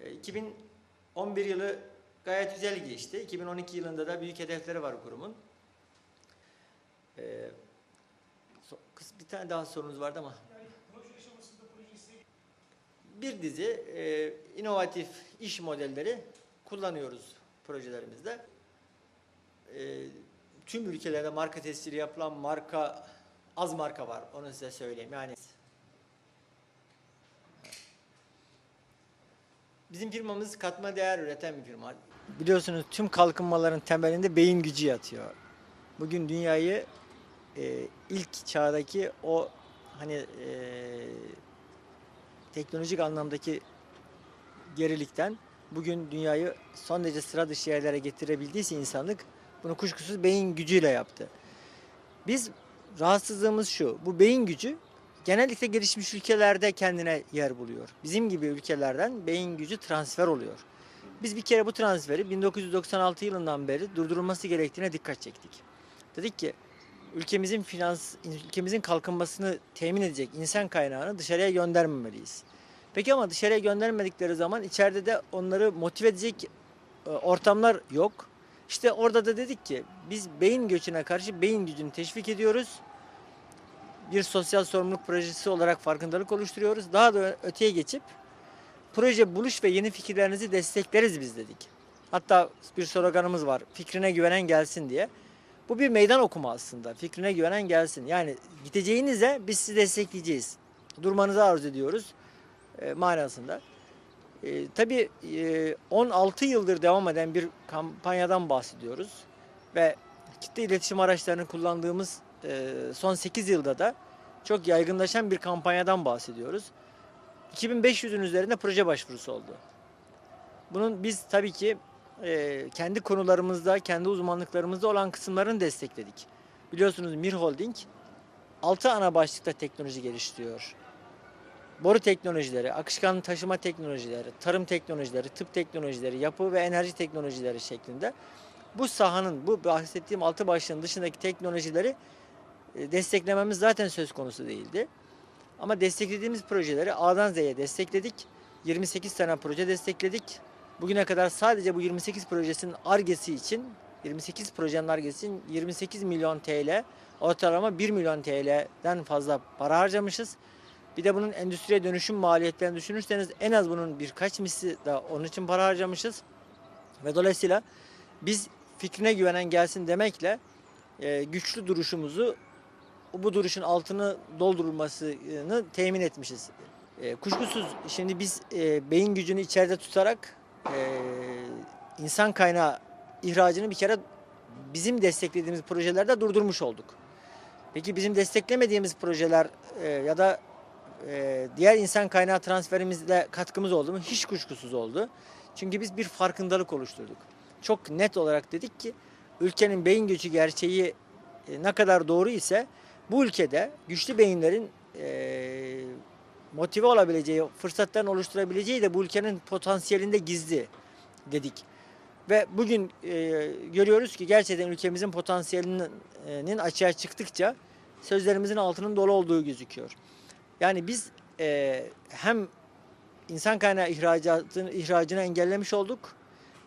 E, 2011 yılı gayet güzel geçti. 2012 yılında da büyük hedefleri var kurumun. E, kız- bir tane daha sorunuz vardı ama. Bir dizi e, inovatif iş modelleri kullanıyoruz projelerimizde. E, tüm ülkelerde marka testleri yapılan marka az marka var. Onu size söyleyeyim. Yani Bizim firmamız katma değer üreten bir firma. Biliyorsunuz tüm kalkınmaların temelinde beyin gücü yatıyor. Bugün dünyayı e, ilk çağdaki o hani e, teknolojik anlamdaki gerilikten bugün dünyayı son derece sıra dışı yerlere getirebildiyse insanlık bunu kuşkusuz beyin gücüyle yaptı. Biz rahatsızlığımız şu. Bu beyin gücü genellikle gelişmiş ülkelerde kendine yer buluyor. Bizim gibi ülkelerden beyin gücü transfer oluyor. Biz bir kere bu transferi 1996 yılından beri durdurulması gerektiğine dikkat çektik. Dedik ki ülkemizin finans, ülkemizin kalkınmasını temin edecek insan kaynağını dışarıya göndermemeliyiz. Peki ama dışarıya göndermedikleri zaman içeride de onları motive edecek e, ortamlar yok. İşte orada da dedik ki biz beyin göçüne karşı beyin gücünü teşvik ediyoruz bir sosyal sorumluluk projesi olarak farkındalık oluşturuyoruz. Daha da öteye geçip proje buluş ve yeni fikirlerinizi destekleriz biz dedik. Hatta bir sloganımız var. Fikrine güvenen gelsin diye. Bu bir meydan okuma aslında. Fikrine güvenen gelsin. Yani gideceğinize biz sizi destekleyeceğiz. Durmanızı arzu ediyoruz e, manasında. E, tabii e, 16 yıldır devam eden bir kampanyadan bahsediyoruz. Ve kitle iletişim araçlarını kullandığımız son 8 yılda da çok yaygınlaşan bir kampanyadan bahsediyoruz. 2500'ün üzerinde proje başvurusu oldu. Bunun biz tabii ki e, kendi konularımızda, kendi uzmanlıklarımızda olan kısımlarını destekledik. Biliyorsunuz Mir Holding 6 ana başlıkta teknoloji geliştiriyor. Boru teknolojileri, akışkan taşıma teknolojileri, tarım teknolojileri, tıp teknolojileri, yapı ve enerji teknolojileri şeklinde bu sahanın, bu bahsettiğim altı başlığın dışındaki teknolojileri desteklememiz zaten söz konusu değildi. Ama desteklediğimiz projeleri A'dan Z'ye destekledik. 28 tane proje destekledik. Bugüne kadar sadece bu 28 projesinin argesi için 28 projenin argesi için 28 milyon TL ortalama 1 milyon TL'den fazla para harcamışız. Bir de bunun endüstriye dönüşüm maliyetlerini düşünürseniz en az bunun birkaç misli da onun için para harcamışız. Ve dolayısıyla biz fikrine güvenen gelsin demekle e, güçlü duruşumuzu bu duruşun altını doldurulmasını temin etmişiz. E, kuşkusuz şimdi biz e, beyin gücünü içeride tutarak e, insan kaynağı ihracını bir kere bizim desteklediğimiz projelerde durdurmuş olduk. Peki bizim desteklemediğimiz projeler e, ya da e, diğer insan kaynağı transferimizle katkımız oldu mu? Hiç kuşkusuz oldu. Çünkü biz bir farkındalık oluşturduk. Çok net olarak dedik ki ülkenin beyin göçü gerçeği e, ne kadar doğru ise bu ülkede güçlü beyinlerin e, motive olabileceği, fırsatların oluşturabileceği de bu ülkenin potansiyelinde gizli dedik. Ve bugün e, görüyoruz ki gerçekten ülkemizin potansiyelinin açığa çıktıkça sözlerimizin altının dolu olduğu gözüküyor. Yani biz e, hem insan kaynağı ihracatını, ihracını engellemiş olduk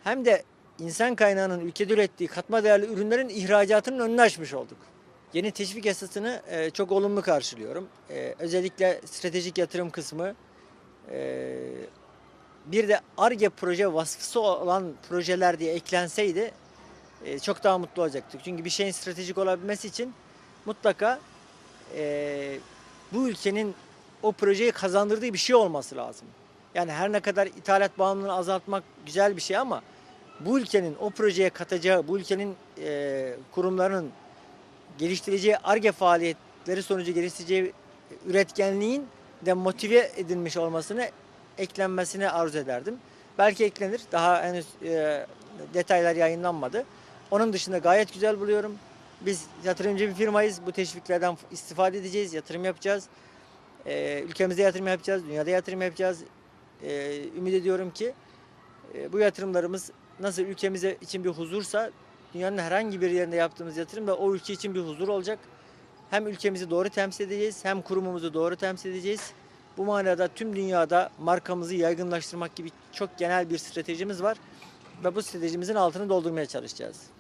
hem de insan kaynağının ülkede ürettiği katma değerli ürünlerin ihracatının önünü açmış olduk. Yeni teşvik yasasını e, çok olumlu karşılıyorum. E, özellikle stratejik yatırım kısmı e, bir de ARGE proje vasfısı olan projeler diye eklenseydi e, çok daha mutlu olacaktık. Çünkü bir şeyin stratejik olabilmesi için mutlaka e, bu ülkenin o projeyi kazandırdığı bir şey olması lazım. Yani her ne kadar ithalat bağımlılığını azaltmak güzel bir şey ama bu ülkenin o projeye katacağı, bu ülkenin e, kurumlarının geliştireceği ARGE faaliyetleri sonucu geliştireceği üretkenliğin de motive edilmiş olmasını eklenmesini arzu ederdim. Belki eklenir. Daha henüz e, detaylar yayınlanmadı. Onun dışında gayet güzel buluyorum. Biz yatırımcı bir firmayız. Bu teşviklerden istifade edeceğiz, yatırım yapacağız. E, ülkemize yatırım yapacağız, dünyada yatırım yapacağız. E, ümit ediyorum ki e, bu yatırımlarımız nasıl ülkemize için bir huzursa dünyanın herhangi bir yerinde yaptığımız yatırım da o ülke için bir huzur olacak. Hem ülkemizi doğru temsil edeceğiz, hem kurumumuzu doğru temsil edeceğiz. Bu manada tüm dünyada markamızı yaygınlaştırmak gibi çok genel bir stratejimiz var ve bu stratejimizin altını doldurmaya çalışacağız.